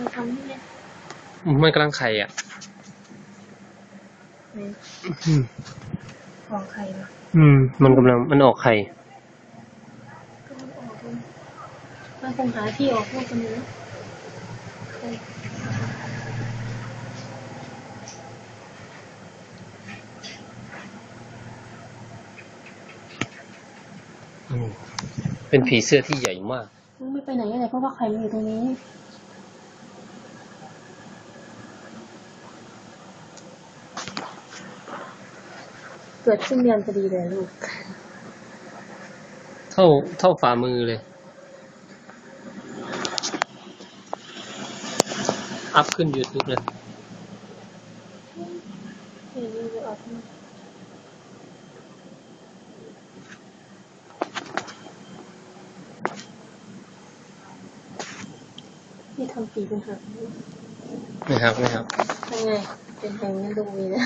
มาทำให้เนี่ยมันกำลังไข่อะในอืม ของใครวะอืม มันกำลังมันออกไข่ ก็มันออกเลยมันคงหาที่ออกพวกกันนี้ใครอืม เป็นผีเสื้อที่ใหญ่มาก มึงไม่ไปไหนเลยเพราะว่าใครมันอยู่ตรงนี้ เกิดขึ้นเดือนพอดีเลยลูก เท่าเท่าฝ่ามือเลย อัพขึ้น YouTube เลยเห็นนี่เลยออกมานี่ทำปีเป็นหักไม่ครับไม่ครับยังไง เป็นแหงกันดูเลยนะ